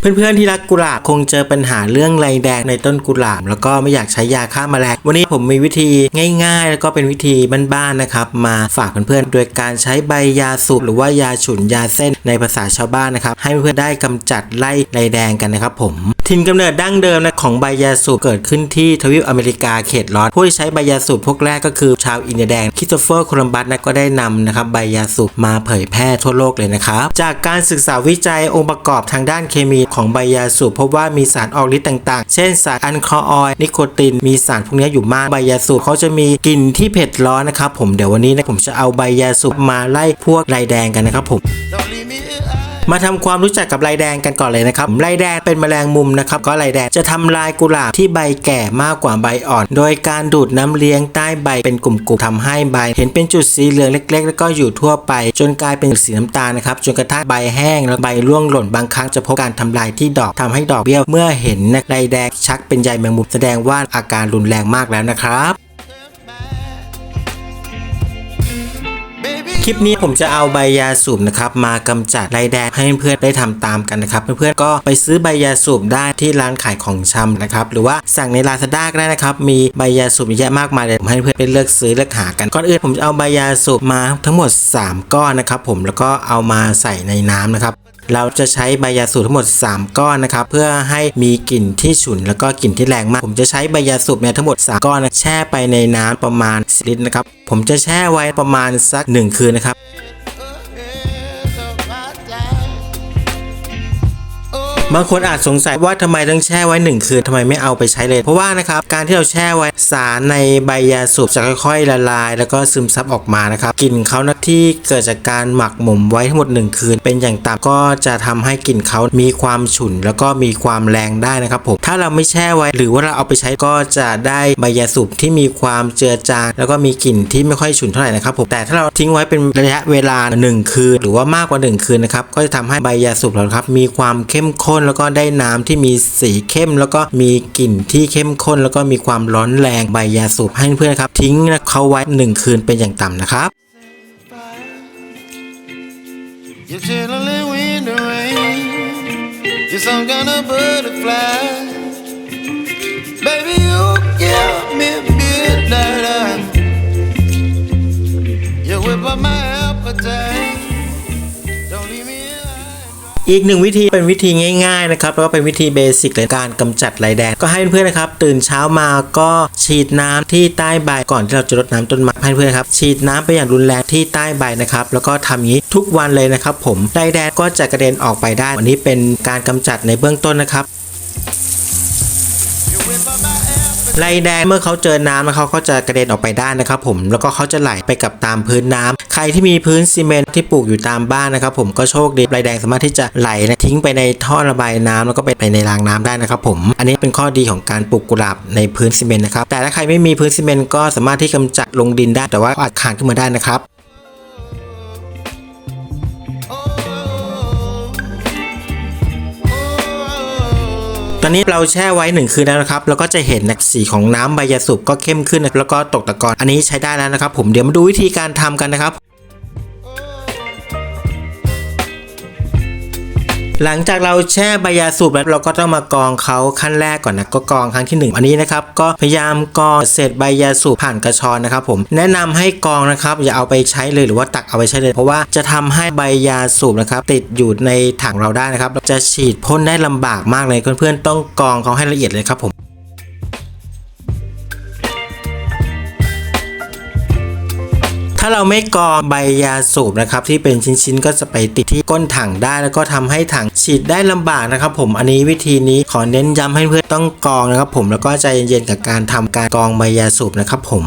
เพื่อนๆที่รักกุหลาบคงเจอปัญหาเรื่องไรแดงในต้นกุหลาบ แล้วก็ไม่อยากใช้ยาฆ่าแมลงวันนี้ผมมีวิธีง่าย ๆ แล้วก็เป็นวิธีบ้านๆนะครับ มาฝากเพื่อนๆโดยการใช้ใบยาสูบหรือว่ายาฉุนยาเส้นในภาษาชาวบ้านนะครับ ให้เพื่อนๆได้กำจัดไล่ไรแดงกันนะครับผม ถิ่นกำเนิดดั้งเดิมนะของใบยาสูบเกิดขึ้นที่ทวีปอเมริกาเขตร้อน ผู้ที่ใช้ใบยาสูบพวกแรกก็คือชาวอินเดียแดงคิสโตเฟอร์โคลัมบัสนะก็ได้นำนะครับใบยาสูบมาเผยแพร่ทั่วโลกเลยนะครับ จากการศึกษาวิจัยองค์ประกอบทางด้านเคมีของใบยาสูบพบว่ามีสารออกฤทธิ์ต่างๆ เช่นสารอันคอออยล์นิโคติน มีสารพวกนี้อยู่มากใบยาสูบเขาจะมีกลิ่นที่เผ็ดร้อนนะครับผมเดี๋ยววันนี้นะผมจะเอาใบยาสูบมาไล่พวกไรแดงกันนะครับผม มาทำความรู้จักกับไรแดงกันก่อนเลยนะครับไรแดงเป็นแมลงมุมนะครับก็ไรแดงจะทำลายกุหลาบที่ใบแก่มากกว่าใบอ่อน โดยการดูดน้ำเลี้ยงใต้ใบเป็นกลุ่มๆทำให้ใบ เห็นเป็นจุดสีเหลืองเล็ก ๆ แล้วก็อยู่ทั่วไป จนกลายเป็นสีน้ำตาลนะครับจนกระทั่งใบแห้งแล้วใบร่วงหล่นบางครั้งจะพบการทำลายที่ดอกทำให้ดอกเบี้ยวเมื่อเห็นไรแดงชักเป็นใยแมงมุมแสดงว่าอาการรุนแรงมากแล้วนะครับ ลิปนี้ผมจะเอาใบยาสูบนะครับมากำจัดไรแดงให้เพื่อนได้ทำตามกันนะครับ เพื่อนๆก็ไปซื้อใบยาสูบได้ที่ร้านขายของชำนะครับ หรือว่าสั่งในลาซาด้าก็ได้นะครับ มีใบยาสูบเยอะมากมายเลยผมให้เพื่อนไปเลือกซื้อเลือกหากันก่อนอื่นผมจะเอาใบยาสูบมาทั้งหมด 3 ก้อนนะครับ ผมแล้วก็เอามาใส่ในน้ำนะครับ เราจะใช้ใบยาสูบทั้งหมด 3 ก้อนนะครับเพื่อให้มีกลิ่นที่ฉุนแล้วก็กลิ่นที่แรงมาก ผมจะใช้ใบยาสูบเนี่ยทั้งหมด 3 ก้อนนะแช่ไปในน้ำประมาณ10ลิตรนะครับผมจะแช่ไว้ประมาณสัก 1 คืนนะครับ บางคนอาจสงสัยว่าทำไมต้องแช่ไว้ 1 คืนทำไมไม่เอาไปใช้เลย เพราะว่านะครับการที่เราแช่ไว้สารในใบยาสูบจะค่อยๆ ละลาย แล้วก็ซึมซับออกมานะครับกลิ่นเขานะที่เกิดจากการหมักหมมไว้ทั้งหมด 1 คืน เป็นอย่างต่ำก็จะทำให้กลิ่นเขามีความฉุน แล้วก็มีความแรงได้นะครับผมถ้าเราไม่แช่ไว้ หรือว่าเราเอาไปใช้ก็จะได้ใบยาสูบที่มีความเจือจางแล้วก็มีกลิ่นที่ไม่ค่อยฉุนเท่าไหร่นะครับผมแต่ถ้าเราทิ้งไว้เป็นระยะเวลา 1 คืน หรือว่ามากกว่า 1 คืนนะครับก็จะทำให้ใบยาสูบเราครับมีความเข้มข้นแล้วก็ได้น้ำที่มีสีเข้ม แล้วก็มีกลิ่นที่เข้มข้น แล้วก็มีความร้อนแรงใบยาสูบให้เพื่อนครับ ทิ้งเขาไว้ 1 คืนเป็นอย่างต่ำนะครับ อีกหนึ่งวิธีเป็นวิธีง่ายๆนะครับแล้วก็เป็นวิธีเบสิกเลยการกำจัดไรแดง ก็ให้เพื่อนๆนะครับ ตื่นเช้ามาก็ฉีดน้ำที่ใต้ใบก่อนที่เราจะรดน้ำต้นไม้ให้เพื่อนครับฉีดน้ำไปอย่างรุนแรงที่ใต้ใบนะครับแล้วก็ทำอย่างนี้ทุกวันเลยนะครับ ผมไรแดงก็จะกระเด็นออกไปได้วันนี้เป็นการกำจัดในเบื้องต้นนะครับ ไรแดงเมื่อเขาเจอน้ำเขาก็จะกระเด็นออกไปได้นะครับผมแล้วก็เขาจะไหลไปกับตามพื้นน้ำใครที่มีพื้นซีเมนต์ที่ปลูกอยู่ตามบ้านนะครับผมก็โชคดีไรแดงสามารถที่จะไหลนะทิ้งไปในท่อระบายน้ำแล้วก็ไปไปในรางน้ำได้นะครับผม อันนี้เป็นข้อดีของการปลูกกุหลาบในพื้นซีเมนต์นะครับแต่ถ้าใครไม่มีพื้นซีเมนต์ก็สามารถที่กำจัดลงดินได้แต่ว่าอาจขานขึ้นมาได้นะครับ อนนี้เราแช่ไว้หนึ่งคืนแล้วนะครับ แล้วก็จะเห็นนะสีของน้ำใบยาสูบก็เข้มขึ้น แล้วก็ตกตะกอนอันนี้ใช้ได้แล้วนะครับ ผมเดี๋ยวมาดูวิธีการทำกันนะครับ หลังจากเราแช่ใบยาสูบแล้วเราก็ต้องมากรองเขาขั้นแรกก่อนนะก็กรองครั้งที่หนึ่งอันนี้นะครับก็พยายามกรองเศษใบยาสูบผ่านกระชอนนะครับผมแนะนำให้กรองนะครับอย่าเอาไปใช้เลยหรือว่าตักเอาไปใช้เลย เพราะว่าจะทำให้ใบยาสูบนะครับติดอยู่ในถังเราได้นะครับจะฉีดพ่นได้ลำบากมากเลยเพื่อนๆต้องกรองเขาให้ละเอียดเลยครับผมาเราไม่กรองใบยาสูบนะครับที่เป็นชิ้นๆก็จะไปติดที่ก้นถังได้ แล้วก็ทำให้ถังฉีดได้ลำบากนะครับ ผมอันนี้วิธีนี้ขอเน้นย้ำให้เพื่อนต้องกรองนะครับ ผมแล้วก็ใจเย็นๆกับการทำการกรองใบยาสูบนะครับ ผม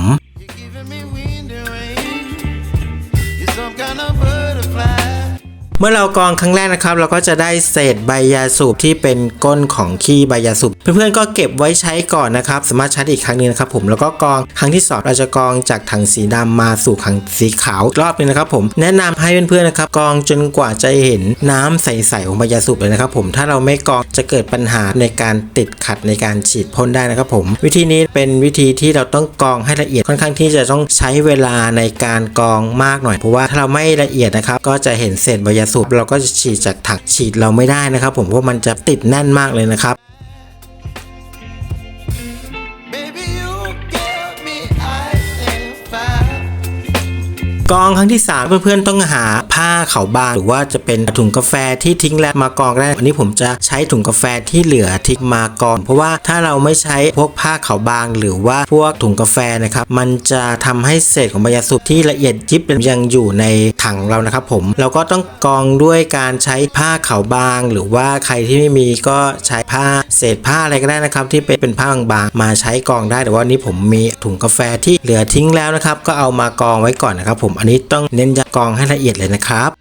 เมื่อเรากรองครั้งแรกนะครับ เราก็จะได้เศษใบยาสูบที่เป็นก้นของขี้ใบยาสูบเพื่อนๆก็เก็บไว้ใช้ก่อนนะครับ สามารถใช้อีกครั้งหนึงนะครับผมแล้วก็กรองครั้งที่สองเราจะกรองจากถังสีดำมาสู่ถังสีขาวรอบนึงนะครับ ผมแนะนำให้เพื่อนๆนะครับกรองจนกว่าจะเห็นน้ำใสๆของใบยาสูบเลยนะครับ ผมถ้าเราไม่กรองจะเกิดปัญหาในการติดขัดในการฉีดพ่นได้นะครับ ผม วิธีนี้เป็นวิธีที่เราต้องกรองให้ละเอียดค่อนข้างที่จะต้องใช้เวลาในการกรองมากหน่อยเพราะว่าถ้าเราไม่ละเอียดนะครับ ก็จะเห็นเศษใบยาสูบเราก็จะฉีดจากถังฉีดเราไม่ได้นะครับ ผมเพราะมันจะติดแน่นมากเลยนะครับ Baby, you give me ice and fire. กองครั้งที่ 3 เพื่อนๆต้องหา ผ้าขาวบางหรือว่าจะเป็นถุงกาแฟที่ทิ้งแล้วมากองได้อันนี้ผมจะใช้ถุงกาแฟที่เหลือทิ้งมากอง เพราะว่าถ้าเราไม่ใช้พวกผ้าขาวบาง หรือว่าพวกถุงกาแฟนะครับมันจะทำให้เศษของใบยาสูบที่ละเอียดยิบยังอยู่ในถังเรานะครับผมเราก็ต้องกองด้วยการใช้ผ้าขาวบาง หรือว่าใครที่ไม่มีก็ใช้ผ้าเศษผ้าอะไรก็ได้นะครับ ที่เป็นเป็นผ้าบางๆมาใช้กองได้แต่ว่านี้ผมมีถุงกาแฟที่เหลือทิ้งแล้วนะครับ ก็เอามากองไว้ก่อนนะครับ ผมอันนี้ต้องเน้นย้ำกองให้ละเอียดเลยนะครับครับ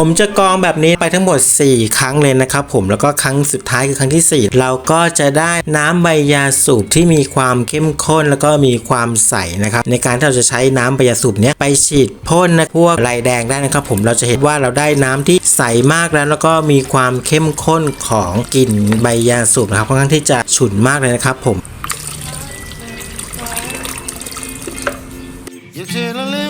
ผมจะกรองแบบนี้ไปทั้งหมด 4 ครั้งเลยนะครับผมแล้วก็ครั้งสุดท้ายคือครั้งที่ 4 เราก็จะได้น้ำใบยาสูบที่มีความเข้มข้นแล้วก็มีความใสนะครับในการที่เราจะใช้น้ำใบยาสูบเนี้ยไปฉีดพ่นนะพวกลายแดงได้นะครับผมเราจะเห็นว่าเราได้น้ำที่ใสมากแล้วแล้วก็มีความเข้มข้นของกลิ่นใบยาสูบนะครับค่อนข้างที่จะฉุนมากเลยนะครับผม You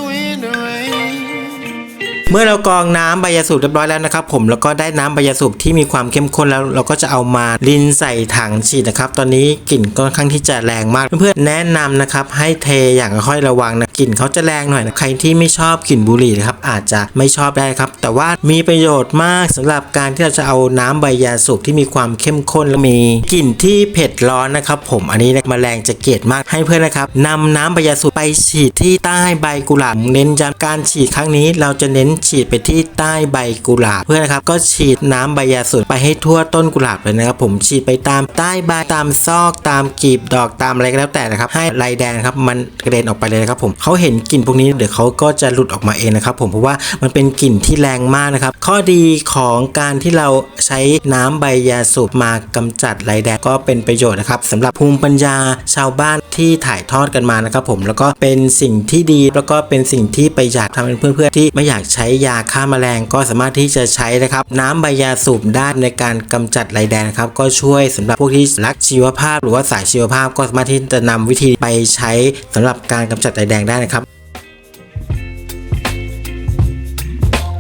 เมื่อเรากรองน้ำใบยาสูบเรียบร้อยแล้วนะครับผมแล้วก็ได้น้ำใบยาสูบที่มีความเข้มข้นแล้ว เราก็จะเอามารินใส่ถังฉีดนะครับตอนนี้กลิ่นก็ค่อนข้างที่จะแรงมาก เพื่อนๆแนะนำนะครับให้เทอย่างค่อยระวังนะกลิ่นเขาจะแรงหน่อยนะใครที่ไม่ชอบกลิ่นบุหรี่นะครับอาจจะไม่ชอบได้ครับแต่ว่ามีประโยชน์มากสำหรับการที่เราจะเอาน้ำใบยาสูบที่มีความเข้มข้นและมีกลิ่นที่เผ็ดร้อนนะครับผมอันนี้นะแมลงจะเกลียดมากให้เพื่อนนะครับนำน้ำใบยาสูบไปฉีดที่ใต้ใบกุหลาบเน้นย้ำการฉีดครั้งนี้เราจะเน้นฉีดไปที่ใต้ใบกุหลาบเพื่อนนะครับก็ฉีดน้ำใบยาสูบไปให้ทั่วต้นกุหลาบเลยนะครับผมฉีดไปตามใต้ใบตามซอกตามกีบดอกตามอะไรก็แล้วแต่นะครับให้ลายแดงครับมันกระเด็นออกไปเลยนะครับผมเขาเห็นกลิ่นพวกนี้เดี๋ยวเขาก็จะหลุดออกมาเองนะครับผมเพราะว่ามันเป็นกลิ่นที่แรงมากนะครับข้อดีของการที่เราใช้น้ำใบยาสูบมากำจัดลายแดงก็เป็นประโยชน์นะครับสำหรับภูมิปัญญาชาวบ้านที่ถ่ายทอดกันมานะครับผมแล้วก็เป็นสิ่งที่ดีแล้วก็เป็นสิ่งที่ประหยัดทำให้เพื่อนๆที่ไม่อยากใช้ยาฆ่าแมลงก็สามารถที่จะใช้นะครับน้ำใบยาสูบได้ในการกำจัดไรแดงนครับก็ช่วยสำหรับพวกที่รักชีวภาพ หรือว่าสายชีวภาพก็สามารถที่จะนำวิธีไปใช้สำหรับการกำจัดไรแดงได้นะครับ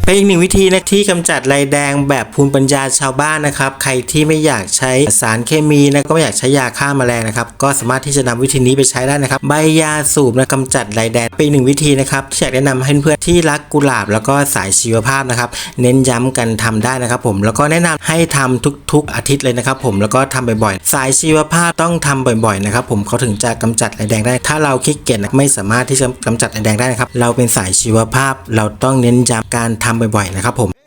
เป็นอีกหนึ่งวิธีนะที่กำจัดลายแดงแบบภูมิปัญญาชาวบ้านนะครับ ใครที่ไม่อยากใช้สารเคมีนะก็ไม่อยากใช้ยาฆ่าแมลงนะครับ ก็สามารถที่จะนำวิธีนี้ไปใช้ได้นะครับ ใบยาสูบนะกำจัดลายแดงเป็นอีกหนึ่งวิธีนะครับที่อยากแนะนำให้เพื่อนๆที่รักกุหลาบแล้วก็สายชีวภาพนะครับเน้นย้ำกันทำได้นะครับ ผมแล้วก็แนะนำให้ทำทุกๆอาทิตย์เลยนะครับ ผมแล้วก็ทำบ่อยๆ สายชีวภาพต้องทำบ่อยๆนะครับผมเขาถึงจะกำจัดลายแดงได้ ถ้าเราขี้เกียจไม่สามารถที่จะกำจัดลายแดงได้นะครับเราเป็นสายชีวภาพเราต้องเน้นย้ำการทำบ่อยๆนะครับผม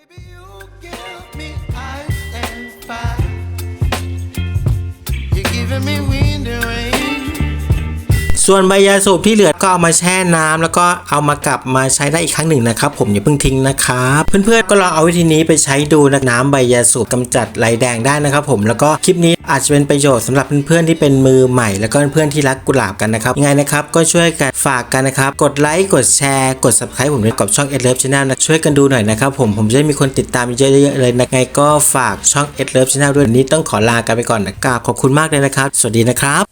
ส่วนใบยาสูบที่เหลือก็เอามาแช่น้ำแล้วก็เอามากลับมาใช้ได้อีกครั้งหนึ่งนะครับผมอย่าเพิ่งทิ้งนะครับเพื่อนๆก็ลองเอาวิธีนี้ไปใช้ดูนะน้ำใบยาสูบกำจัดลายแดงได้นะครับผมแล้วก็คลิปนี้อาจจะเป็นประโยชน์สำหรับเพื่อนๆที่เป็นมือใหม่ แล้วก็เพื่อนๆที่รักกุหลาบกันนะครับยังไงนะครับก็ช่วยกันฝากกันนะครับกดไลค์กดแชร์กด subscribe ผมด้วยกับช่อง Ed Love Channel นะช่วยกันดูหน่อยนะครับผมผมจะได้มีคนติดตามเยอะๆเลยนะไงก็ฝากช่อง Ed Love Channel ด้วยวันนี้ต้องขอลากันไปก่อนนะกราบขอบคุณมากเลยนะครับ สวัสดีนะครับ